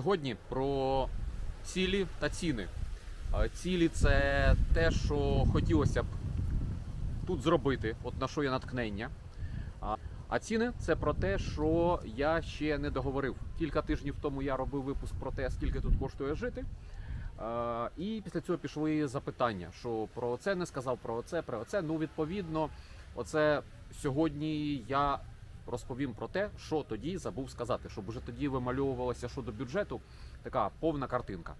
Сьогодні про цілі та ціни. Цілі це те, що хотілося б тут зробити, от на що є натхнення. А- ціни це про те, що я ще не договорив. Кілька тижнів тому я робив випуск про те, скільки тут коштує жити. І після цього пішли запитання, що про це не сказав, про це, про це. Ну, відповідно, оце сьогодні я розповім про те, що тоді забув сказати, щоб уже тоді вимальовувалося щодо бюджету така повна картинка.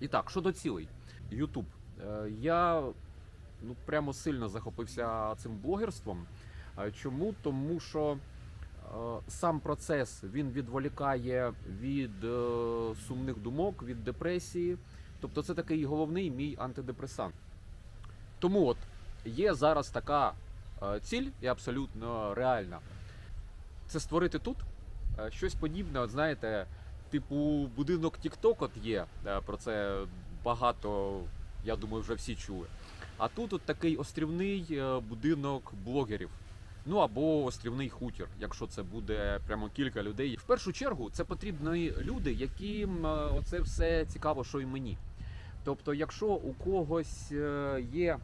І так, щодо цілей, Ютуб. Е, Я ну прямо сильно захопився цим блогерством. Е, Чому? Тому що е, сам процес він відволікає від сумних думок, від депресії. Тобто це такий головний мій антидепресант. Тому от є зараз така ціль і абсолютно реальна. Це створити тут е, щось подібне, от знаєте, типу будинок TikTok от є. е, Про це багато, я думаю, вже всі чули. А тут от такий острівний е, будинок блогерів. Ну або острівний хутір, якщо це буде прямо кілька людей. В першу чергу це потрібні люди, яким оце все цікаво, що і мені. Тобто, якщо у когось є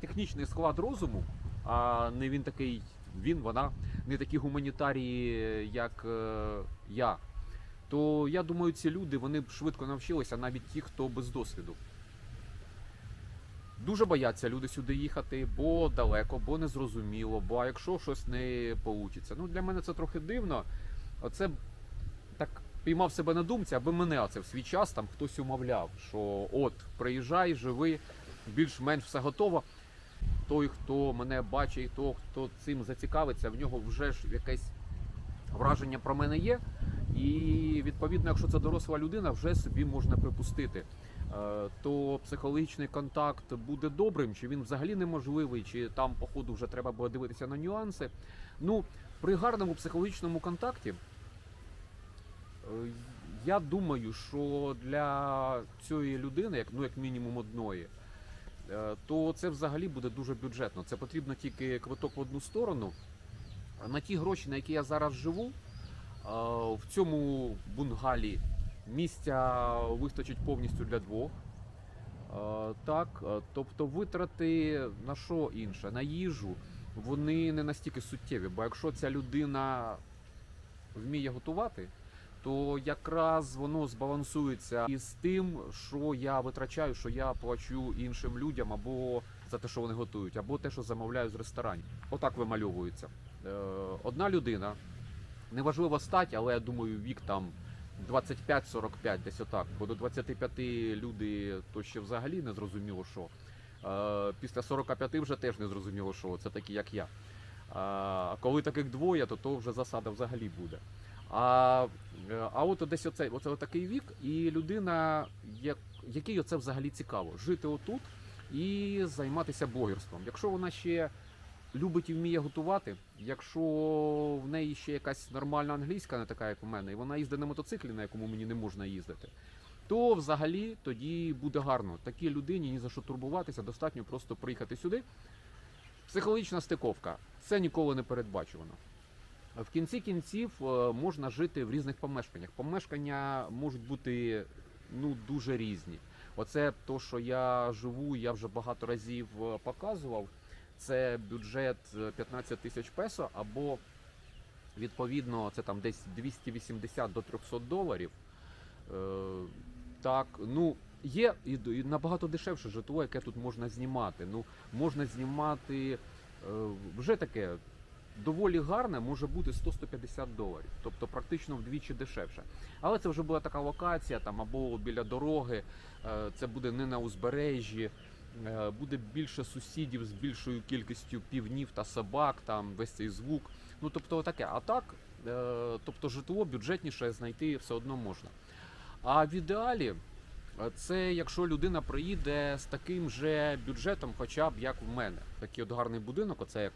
технічний склад розуму, а не він такий, він, вона не такі гуманітарії, як е, я, то я думаю, ці люди вони б швидко навчилися, навіть ті, хто без досвіду. Дуже бояться люди сюди їхати, бо далеко, бо незрозуміло, бо а якщо щось не вийде. Ну для мене це трохи дивно. Оце так піймав себе на думці, аби мене оце в свій час там хтось умовляв, що от приїжджай, живи, більш-менш все готово. Той, хто мене бачить, той, хто цим зацікавиться, в нього вже ж якесь враження про мене є. І відповідно, якщо це доросла людина, вже собі можна припустити. Е, То психологічний контакт буде добрим, чи він взагалі неможливий, чи там, по ходу, вже треба буде дивитися на нюанси. Ну, при гарному психологічному контакті, е, я думаю, що для цієї людини, як, ну, як мінімум одної, то це взагалі буде дуже бюджетно. Це потрібно тільки квиток в одну сторону. На ті гроші, на які я зараз живу, е, в цьому бунгалі місця вистачить повністю для двох. Е, Так, е, тобто витрати на що інше? На їжу вони не настільки суттєві, бо якщо ця людина вміє готувати, то якраз воно збалансується із тим, що я витрачаю, що я плачу іншим людям або за те, що вони готують, або те, що замовляю з ресторанів. Отак вимальовується. Е, Одна людина, неважливо стать, але я думаю, вік там 25-45, десь отак. Бо до 25 люди то ще взагалі не зрозуміло, що. Е, Після 45 вже теж не зрозуміло, що це такі, як я. А коли таких двоє, то то вже засада взагалі буде. А, е, а от десь оцей, оце такий вік, і людина, як, який оце взагалі цікаво, жити отут і займатися блогерством. Якщо вона ще любить і вміє готувати, якщо в неї ще якась нормальна англійська, не така, як у мене, і вона їздить на мотоциклі, на якому мені не можна їздити, то взагалі тоді буде гарно. Такій людині ні за що турбуватися, достатньо просто приїхати сюди. Психологічна стиковка це ніколи не передбачувано. В кінці кінців е, можна жити в різних помешканнях. Помешкання можуть бути ну дуже різні. Оце то, що я живу, я вже багато разів е, показував. Це бюджет е, 15 тисяч песо, або відповідно це там десь 280 до 300 доларів. Е, так, ну є і, набагато дешевше житло, яке тут можна знімати. Ну можна знімати е, вже таке доволі гарне, може бути 100-150 доларів, тобто практично вдвічі дешевше. Але це вже була така локація там або біля дороги, е, це буде не на узбережжі. е, буде більше сусідів з більшою кількістю півнів та собак, там весь цей звук. Ну тобто таке. А так, е, тобто житло бюджетніше знайти все одно можна. А в ідеалі це якщо людина приїде з таким же бюджетом, хоча б як в мене. Такий от гарний будинок, оце як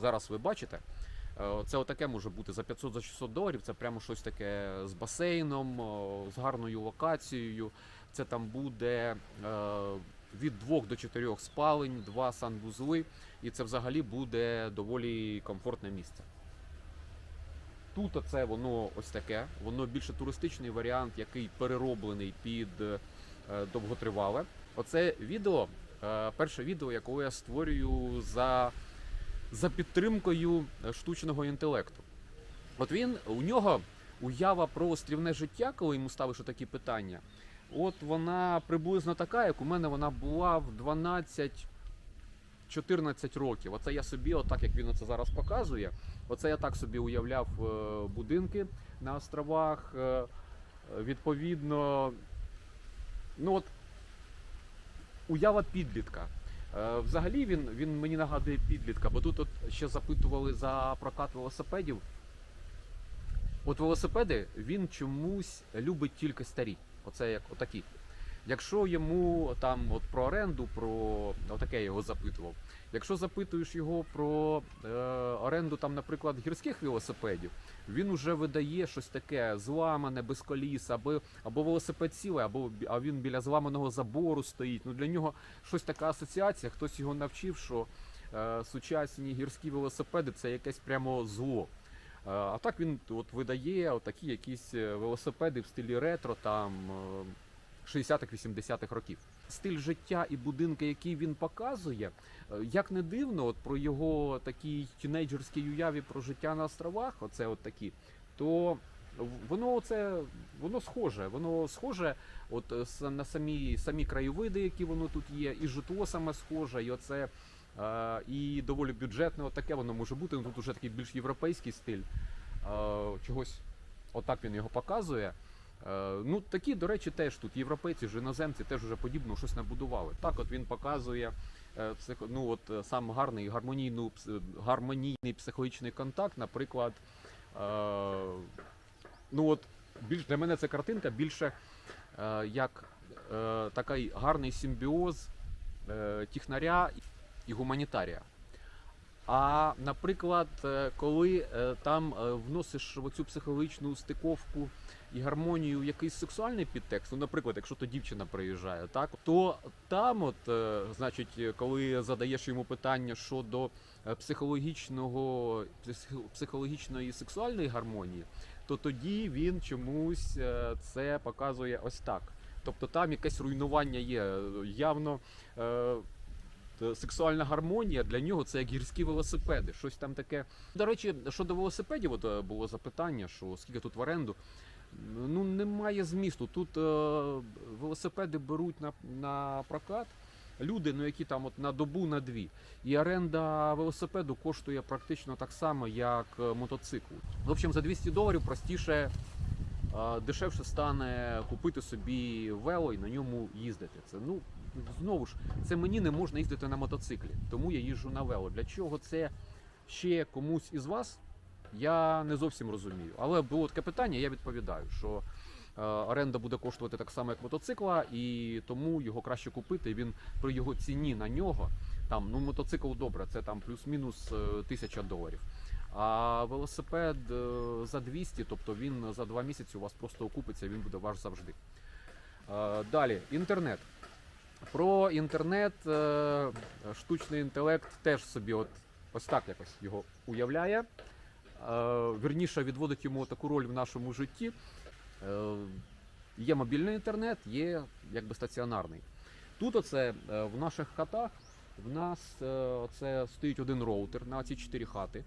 зараз ви бачите. Е, Це отаке може бути за 500 за 600 доларів. Це прямо щось таке з басейном, з гарною локацією. Це там буде е, від 2 до 4 спалень, два санвузли, і це взагалі буде доволі комфортне місце. Тут оце воно ось таке, воно більше туристичний варіант, який перероблений під е, довготривале. Оце відео, перше відео, яке я створюю за, за підтримкою е, штучного інтелекту. От він у нього уява про острівне життя, коли йому ставиш такі питання. От вона приблизно така, як у мене вона була в 12 14 років. Оце я собі, отак як він це зараз показує. Оце я так собі уявляв е, будинки на островах. Е, відповідно, ну от уява підлітка. Е, взагалі він, він мені нагадує підлітка, бо тут от ще запитували за прокат велосипедів. От велосипеди він чомусь любить тільки старі. Оце як отакі. Якщо йому там от про оренду, про отаке я його запитував. Якщо запитуєш його про е, оренду, там, наприклад, гірських велосипедів, він уже видає щось таке зламане, без коліс, або, або велосипед цілий, або а він біля зламаного забору стоїть. Ну для нього щось така асоціація. Хтось його навчив, що е, сучасні гірські велосипеди це якесь прямо зло. Е, А так він от видає такі якісь е, велосипеди в стилі ретро, там е, 60-х, 80-х років. Стиль життя і будинки, які він показує, е, як не дивно, от про його такій тінейджерській уяві про життя на островах, оце от такі, то воно це воно схоже. Воно схоже, от е, на самі самі краєвиди, які воно тут є, і житло саме схоже, і оце. е, І доволі бюджетне, таке воно може бути. Ну, Тут уже такий більш європейський стиль. Чогось отак він його показує. Е, Ну, такі, до речі, теж тут європейці ж іноземці теж вже подібно щось набудували. Так, от він показує е, ну, от, е, сам гарний гармонійну, гармонійний психологічний контакт, наприклад. Ну от більш для мене ця картинка більше як такий гарний симбіоз технаря і гуманітарія. А наприклад, коли там вносиш оцю психологічну стиковку і гармонію якийсь сексуальний підтекст, ну, наприклад, якщо то дівчина приїжджає, так то там, от, е, значить, коли задаєш йому питання щодо е, психологічного психологічної сексуальної гармонії, то тоді він чомусь е, це показує ось так. Тобто там якесь руйнування є. Явно е, сексуальна гармонія для нього це як гірські велосипеди. Щось там таке. До речі, щодо велосипедів, от було запитання, що скільки тут в оренду. Ну, немає змісту. Тут е, велосипеди беруть на, на прокат люди, ну які там от на добу, на дві. І оренда велосипеду коштує практично так само, як е, мотоциклу. В общем, за 200 доларів простіше, е, дешевше стане купити собі вело і на ньому їздити. Це ну знову ж, це мені не можна їздити на мотоциклі, тому я їжджу на вело. Для чого це ще комусь із вас? Я не зовсім розумію. Але було таке питання, я відповідаю, що е, оренда буде коштувати так само, як мотоцикла, і тому його краще купити. Він при його ціні на нього, там ну мотоцикл добре, це там плюс-мінус е, тисяча доларів. А велосипед е, за 200, тобто він за два місяці у вас просто окупиться, він буде ваш завжди. Далі, інтернет. Про інтернет штучний інтелект теж собі от ось так якось його уявляє. Е, Вірніше відводить йому таку роль в нашому житті. Е, Є мобільний інтернет, є якби стаціонарний. Тут оце е, в наших хатах в нас оце стоїть один роутер на ці чотири хати.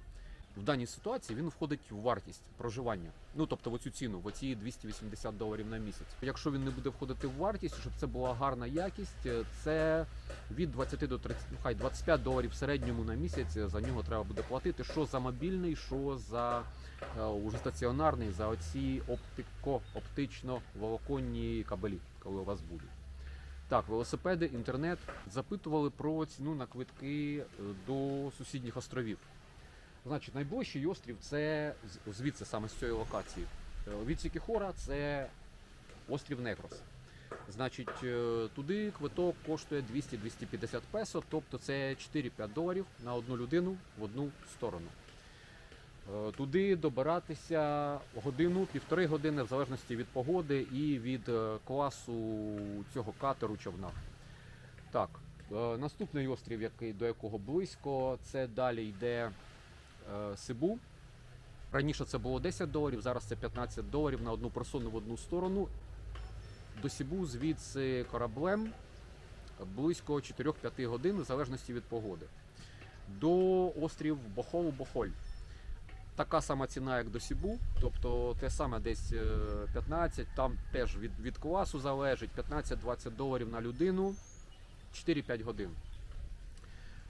В даній ситуації він входить в вартість проживання. Ну тобто в оцю ціну, в оці 280 доларів на місяць. Якщо він не буде входити в вартість, щоб це була гарна якість, е, це від 20 до 30, ну, хай 25 доларів в середньому на місяць за нього треба буде платити. Що за мобільний, що за е, уже стаціонарний, за оці оптико, оптично волоконні кабелі, коли у вас будуть. Так, велосипеди, інтернет запитували про ціну на квитки е, до сусідніх островів. Значить, найближчий острів це звідси саме з цієї локації. Е, Від Сікіхора це острів Некрос. Значить, е, туди квиток коштує 200-250 песо, тобто це 4-5 доларів на одну людину в одну сторону. Е, Туди добиратися годину, півтори години, в залежності від погоди і від класу цього катеру човна. Так, наступний острів, який, до якого близько, це далі йде Сибу. Раніше це було 10 доларів, зараз це 15 доларів на одну персону в одну сторону. До Сібу звідси кораблем близько 4-5 годин, в залежності від погоди. До острів Бохолу-Бохоль. Така сама ціна, як до Сібу, тобто те саме десь е, 15, там теж від, від класу залежить 15-20 доларів на людину, 4-5 годин.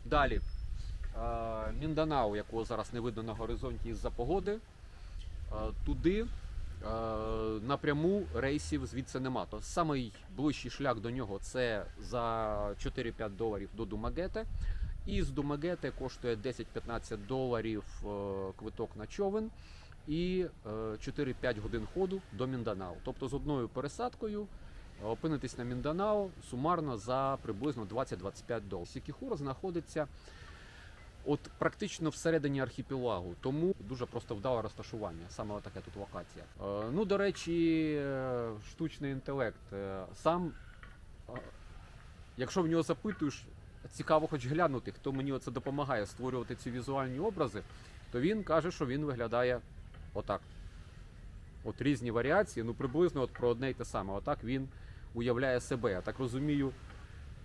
Далі. Е, Мінданау, якого зараз не видно на горизонті із-за погоди. Е, Туди е, напряму рейсів звідси нема. То самий ближчий шлях до нього це за 4-5 доларів до Думагете. І з Думагете коштує 10-15 доларів е, квиток на човен і е, 4-5 годин ходу до Мінданау. Тобто з одною пересадкою е, опинитись на Мінданау сумарно за приблизно 20-25 доларів. Сікіхура знаходиться от практично всередині архіпелагу, тому дуже просто вдале розташування, саме таке тут локація. Е, ну, до речі, е, штучний інтелект. е, Сам, якщо в нього запитуєш, цікаво хоч глянути, хто мені оце допомагає створювати ці візуальні образи, то він каже, що він виглядає отак. От різні варіації, ну приблизно от про одне й те саме. Отак він уявляє себе. Я так розумію,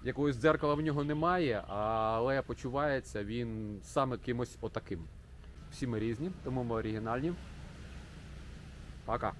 якогось дзеркала в нього немає, але почувається він саме кимось отаким. Всі ми різні, тому ми оригінальні. Пока.